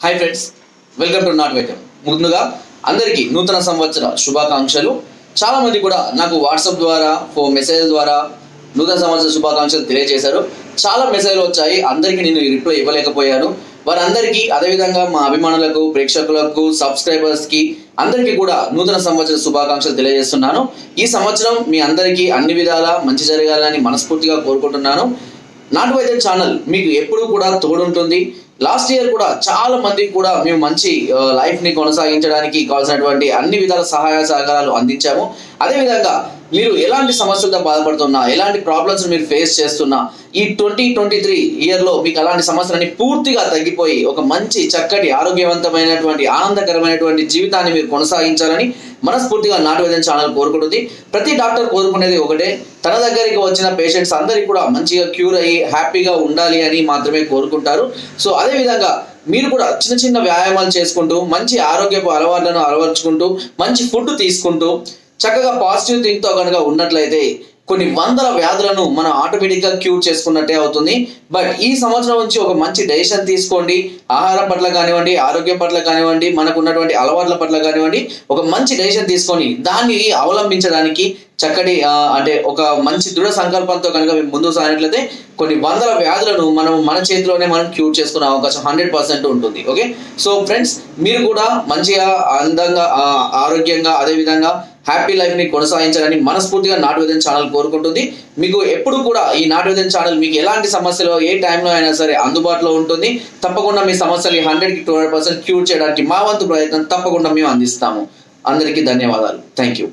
Hi friends welcome to not welcome ముందుగా అందరికీ నూతన సంవత్సర శుభాకాంక్షలు. చాలా మంది కూడా నాకు వాట్సాప్ ద్వారా ఫోన్ మెసేజ్ ద్వారా నూతన సంవత్సర శుభాకాంక్షలు తెలియజేశారు. చాలా మెసేజ్లు వచ్చాయి అందరికీ నేను రిప్లై ఇవ్వలేకపోయాను. వారందరికీ అదేవిధంగా మా అభిమానులకు ప్రేక్షకులకు సబ్స్క్రైబర్స్కి అందరికీ కూడా నూతన సంవత్సర శుభాకాంక్షలు తెలియజేస్తున్నాను. ఈ సంవత్సరం మీ అందరికీ అన్ని విధాలా మంచి జరగాలని మనస్ఫూర్తిగా కోరుకుంటున్నాను. నాటు వైద్య ఛానల్ మీకు ఎప్పుడూ కూడా తోడుంటుంది. లాస్ట్ ఇయర్ కూడా చాలా మందికి కూడా మేము మంచి లైఫ్ని కొనసాగించడానికి కావాల్సినటువంటి అన్ని విధాల సహాయ సహకారాలు అందించాము. అదేవిధంగా మీరు ఎలాంటి సమస్యలతో బాధపడుతున్నా ఎలాంటి ప్రాబ్లమ్స్ మీరు ఫేస్ చేస్తున్నా ఈ ట్వంటీ ట్వంటీ త్రీ ఇయర్లో మీకు అలాంటి సమస్యలన్నీ పూర్తిగా తగ్గిపోయి ఒక మంచి చక్కటి ఆరోగ్యవంతమైనటువంటి ఆనందకరమైనటువంటి జీవితాన్ని మీరు కొనసాగించాలని మనస్ఫూర్తిగా నాటు ఛానల్ కోరుకుంటుంది. ప్రతి డాక్టర్ కోరుకునేది ఒకటే తన దగ్గరికి వచ్చిన పేషెంట్స్ అందరికీ కూడా మంచిగా క్యూర్ అయ్యి హ్యాపీగా ఉండాలి అని మాత్రమే కోరుకుంటారు. సో అదేవిధంగా మీరు కూడా చిన్న చిన్న వ్యాయామాలు చేసుకుంటూ మంచి ఆరోగ్యపు అలవాట్లను అలవర్చుకుంటూ మంచి ఫుడ్ తీసుకుంటూ చక్కగా పాజిటివ్ థింక్తో కనుక ఉన్నట్లయితే కొన్ని వందల వ్యాధులను మనం ఆటోమేటిక్గా క్యూర్ చేసుకున్నట్టే అవుతుంది. బట్ ఈ సంవత్సరం నుంచి ఒక మంచి డెసిషన్ తీసుకోండి. ఆహారం పట్ల కానివ్వండి ఆరోగ్యం పట్ల కానివ్వండి మనకు ఉన్నటువంటి అలవాట్ల పట్ల కానివ్వండి ఒక మంచి డెసిషన్ తీసుకొని దాన్ని అవలంబించడానికి చక్కటి అంటే ఒక మంచి దృఢ సంకల్పంతో కనుక మేము ముందుకు సాగినట్లయితే కొన్ని వందల వ్యాధులను మనం మన చేతిలోనే మనం క్యూర్ చేసుకునే అవకాశం హండ్రెడ్ పర్సెంట్ ఉంటుంది. ఓకే సో ఫ్రెండ్స్ మీరు కూడా మంచిగా అందంగా ఆరోగ్యంగా అదేవిధంగా హ్యాపీ లైఫ్ని కొనసాగించాలని మనస్ఫూర్తిగా నాటువేదన ఛానల్ కోరుకుంటుంది. మీకు ఎప్పుడు కూడా ఈ నాటువేదన ఛానల్ మీకు ఎలాంటి సమస్యలు ఏ టైంలో అయినా సరే అందుబాటులో ఉంటుంది. తప్పకుండా మీ సమస్యలు హండ్రెడ్కి టూ హండ్రెడ్ పర్సెంట్ క్యూర్ చేయడానికి మా వంతు ప్రయత్నం తప్పకుండా మేము అందిస్తాము. అందరికీ ధన్యవాదాలు. Thank you